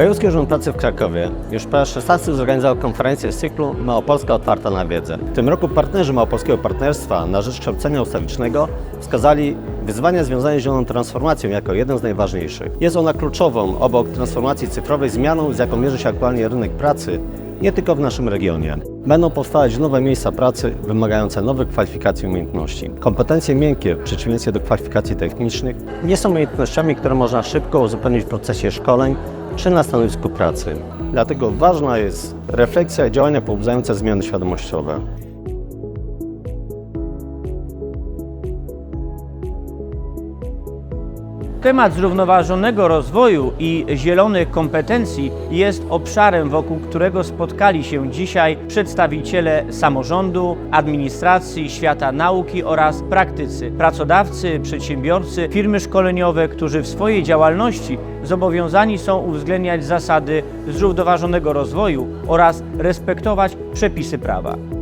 Wojewódzki Urząd Pracy w Krakowie już po raz 16 zorganizował konferencję z cyklu Małopolska otwarta na wiedzę. W tym roku partnerzy Małopolskiego Partnerstwa na rzecz kształcenia ustawicznego wskazali wyzwania związane z zieloną transformacją jako jeden z najważniejszych. Jest ona kluczową obok transformacji cyfrowej zmianą, z jaką mierzy się aktualnie rynek pracy, nie tylko w naszym regionie. Będą powstawać nowe miejsca pracy wymagające nowych kwalifikacji i umiejętności. Kompetencje miękkie, w przeciwieństwie do kwalifikacji technicznych, nie są umiejętnościami, które można szybko uzupełnić w procesie szkoleń czy na stanowisku pracy. Dlatego ważna jest refleksja i działania pobudzające zmiany świadomościowe. Temat zrównoważonego rozwoju i zielonych kompetencji jest obszarem, wokół którego spotkali się dzisiaj przedstawiciele samorządu, administracji, świata nauki oraz praktycy, pracodawcy, przedsiębiorcy, firmy szkoleniowe, którzy w swojej działalności zobowiązani są uwzględniać zasady zrównoważonego rozwoju oraz respektować przepisy prawa.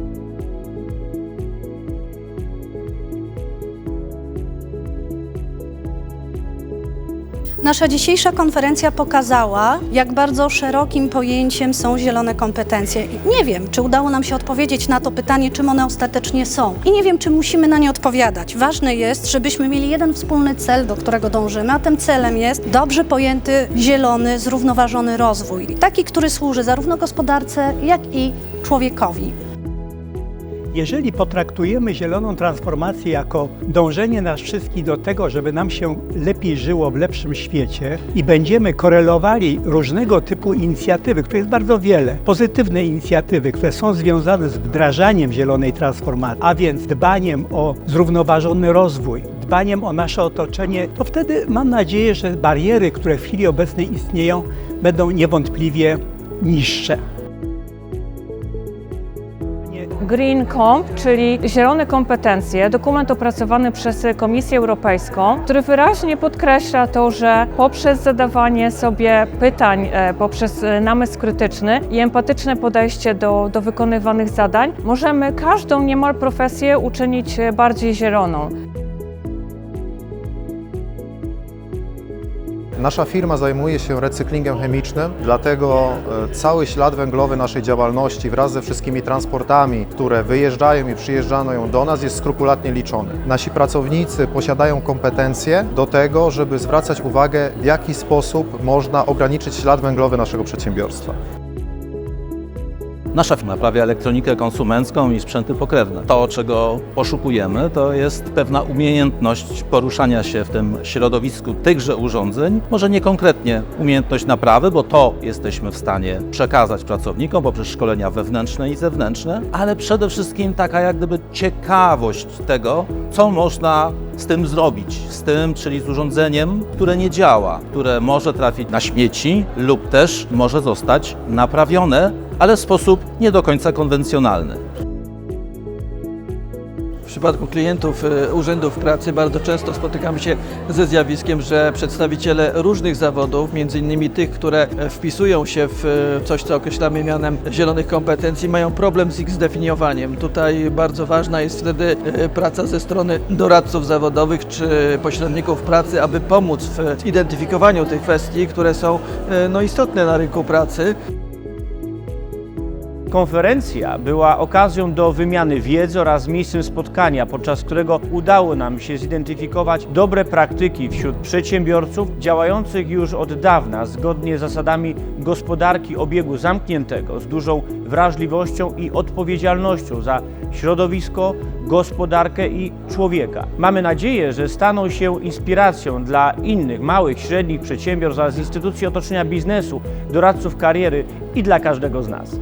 Nasza dzisiejsza konferencja pokazała, jak bardzo szerokim pojęciem są zielone kompetencje. I nie wiem, czy udało nam się odpowiedzieć na to pytanie, czym one ostatecznie są. I nie wiem, czy musimy na nie odpowiadać. Ważne jest, żebyśmy mieli jeden wspólny cel, do którego dążymy, a tym celem jest dobrze pojęty, zielony, zrównoważony rozwój. Taki, który służy zarówno gospodarce, jak i człowiekowi. Jeżeli potraktujemy zieloną transformację jako dążenie nas wszystkich do tego, żeby nam się lepiej żyło w lepszym świecie i będziemy korelowali różnego typu inicjatywy, które jest bardzo wiele, pozytywne inicjatywy, które są związane z wdrażaniem zielonej transformacji, a więc dbaniem o zrównoważony rozwój, dbaniem o nasze otoczenie, to wtedy mam nadzieję, że bariery, które w chwili obecnej istnieją, będą niewątpliwie niższe. Green Comp, czyli zielone kompetencje, dokument opracowany przez Komisję Europejską, który wyraźnie podkreśla to, że poprzez zadawanie sobie pytań, e, poprzez e, namysł krytyczny i empatyczne podejście do, do wykonywanych zadań, możemy każdą niemal profesję uczynić e, bardziej zieloną. Nasza firma zajmuje się recyklingiem chemicznym, dlatego e, cały ślad węglowy naszej działalności wraz ze wszystkimi transportami, które wyjeżdżają i przyjeżdżają do nas jest skrupulatnie liczony. Nasi pracownicy posiadają kompetencje do tego, żeby zwracać uwagę w jaki sposób można ograniczyć ślad węglowy naszego przedsiębiorstwa. Nasza firma naprawia elektronikę konsumencką i sprzęty pokrewne. To, czego poszukujemy, to jest pewna umiejętność poruszania się w tym środowisku tychże urządzeń. Może nie konkretnie umiejętność naprawy, bo to jesteśmy w stanie przekazać pracownikom poprzez szkolenia wewnętrzne i zewnętrzne, ale przede wszystkim taka jak gdyby ciekawość tego, co można z tym zrobić. Z tym, czyli z urządzeniem, które nie działa, które może trafić na śmieci lub też może zostać naprawione, ale w sposób nie do końca konwencjonalny. W przypadku klientów e, urzędów pracy bardzo często spotykamy się ze zjawiskiem, że przedstawiciele różnych zawodów, między innymi tych, które wpisują się w e, coś, co określamy mianem zielonych kompetencji, mają problem z ich zdefiniowaniem. Tutaj bardzo ważna jest wtedy e, praca ze strony doradców zawodowych czy pośredników pracy, aby pomóc w identyfikowaniu tych kwestii, które są no, istotne na rynku pracy. Konferencja była okazją do wymiany wiedzy oraz miejscem spotkania, podczas którego udało nam się zidentyfikować dobre praktyki wśród przedsiębiorców działających już od dawna zgodnie z zasadami gospodarki obiegu zamkniętego, z dużą wrażliwością i odpowiedzialnością za środowisko, gospodarkę i człowieka. Mamy nadzieję, że staną się inspiracją dla innych małych, średnich przedsiębiorstw oraz instytucji otoczenia biznesu, doradców kariery i dla każdego z nas.